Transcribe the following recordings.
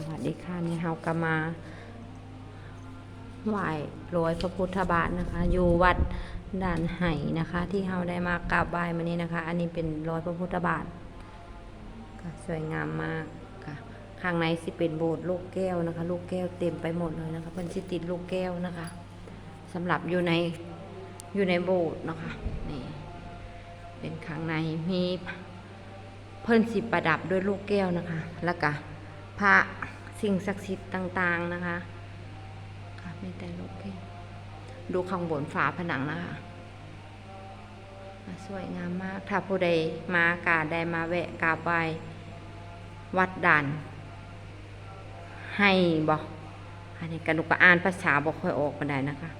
สวัสดีค่ะนี่เฮากะมาไหว้ร้อยพระพุทธบาทนะคะ อยู่วัดด่านไห่นะคะ ที่เฮาได้มากราบไหว้มานี้นะคะ อันนี้เป็นร้อยพระพุทธบาทก็สวยงามมากค่ะข้างในสิเป็นโบสถ์ลูกแก้วนะคะ ลูกแก้วเต็มไปหมดเลยนะคะเพิ่นสิติดลูกแก้วนะคะสำหรับอยู่ในอยู่ในโบสถ์นะคะนี่เป็นข้างในมีเพิ่นสิประดับด้วยลูกแก้วนะคะ แล้วก็พระ สิ่งศักดิ์สิทธิ์ต่างๆนะคะค่ะมีแต่ลูกแก้วดูข้างบนฝาผนังนะคะสวยงามมากถ้าผู้ใดมากาได้มาแวะกราบไหว้วัดด่าน ให้บอกอันนี้กระดูกก็อ่านภาษาบอกค่อยออกมาได้นะคะ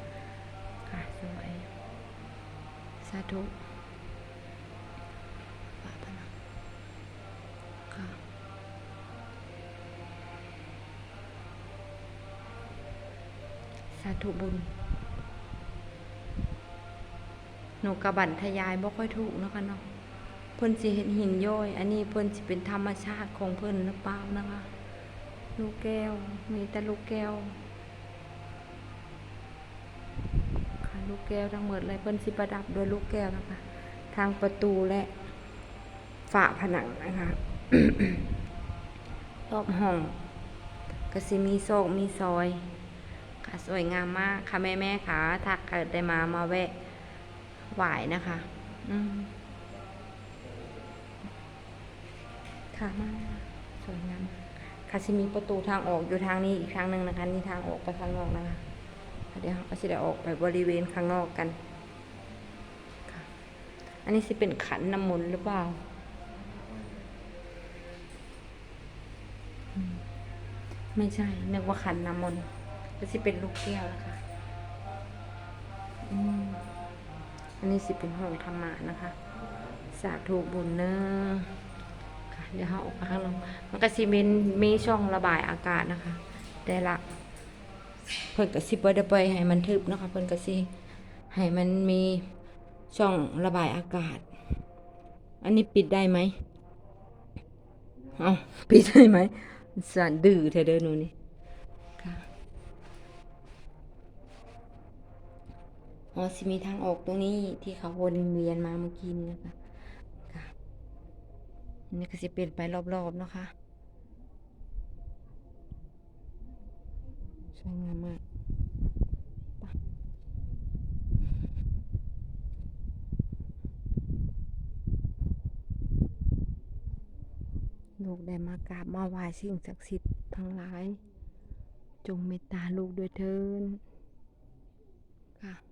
ค่ะสวยสาธุาธุบุญ หนูกระบันทยายบ่ค่อยถูกเนาะคะเนาะเพิ่นสิเห็นหินย้อย อันนี้เพิ่นสิเป็นธรรมชาติของเพิ่นหรือเปล่านะคะ ลูกแก้ว มีแต่ลูกแก้ว ค่ะลูกแก้วทั้งหมดเลยเพิ่นสิประดับด้วยลูกแก้วนะคะ ทางประตูและฝาผนังนะคะรอบห้องก็สิมีโซกมีซอย ค่ะ สวยงามมากค่ะแม่แม่ค่ะถ้าเกิดได้มามาแวะไหวนะคะ อืมค่ะมากสวยงามค่ะจะมีประตูทางออกอยู่ทางนี้อีกทางหนึ่งนะคะนี่ทางออกไปข้างนอกนะคะเดี๋ยวเราจะได้ออกไปบริเวณข้างนอกกันค่ะอันนี้สิเป็นขันน้ำมนต์หรือเปล่าไม่ใช่นึกว่าขันน้ำมนต์ ก็สิเป็นลูกแก้วนะคะอันนี้สิเป็นห้องธรรมะนะคะ สาธุบุญเนอค่ะเดี๋ยวเราออกไปข้างนอกมันก็สิมีมีช่องระบายอากาศนะคะ แต่ละเพิ่นก็สิบ่ได้ปล่อยให้มันทึบนะคะ เพิ่นก็สิให้มันมีช่องระบายอากาศ อันนี้ปิดได้ไหมเอาปิดได้ไหมสั่นดื้อเธอเด้อหนูนี่ค่ะ อ๋อสิมีทางออกตรงนี้ที่เขาวนเวียนมาเมื่อกี้นี้นะคะค่ะนนี้ก็จะเปลี่ยนไปรอบๆนะคะสวยงามมากลูกได้มากราบมาไหว้สิ่งศักดิ์สิทธิ์ทั้งหลาย จงเมตตาลูกด้วยเถินค่ะ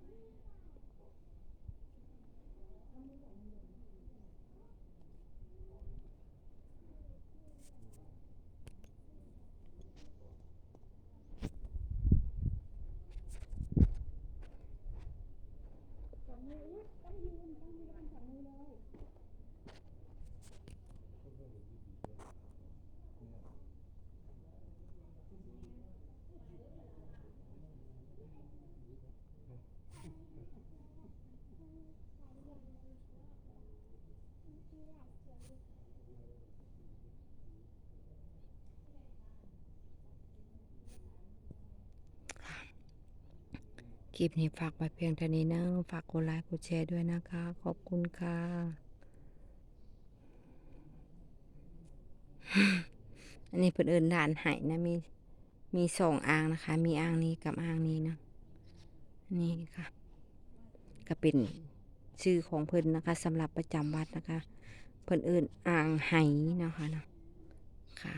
คลิปนี้ฝากไว้เพียงเท่านี้นะ ฝากกดไลค์กดแชร์ด้วยนะคะ ขอบคุณค่ะอันนี้เพิ่อนเอินด่านไห้นะมีมีสองอ่างนะคะ มีอ่างนี้กับอ่างนี้นะนี่ค่ะ ก็เป็นชื่อของเพิ่นนะคะสำหรับประจำวัดนะคะ เพิ่นเอินอ่างไห้นะคะนะค่ะ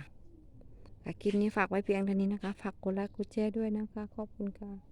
ค่ะคลิปนี้ฝากไว้เพียงเท่านี้นะคะ ฝากกดไลค์กดแชร์ด้วยนะคะ ขอบคุณค่ะ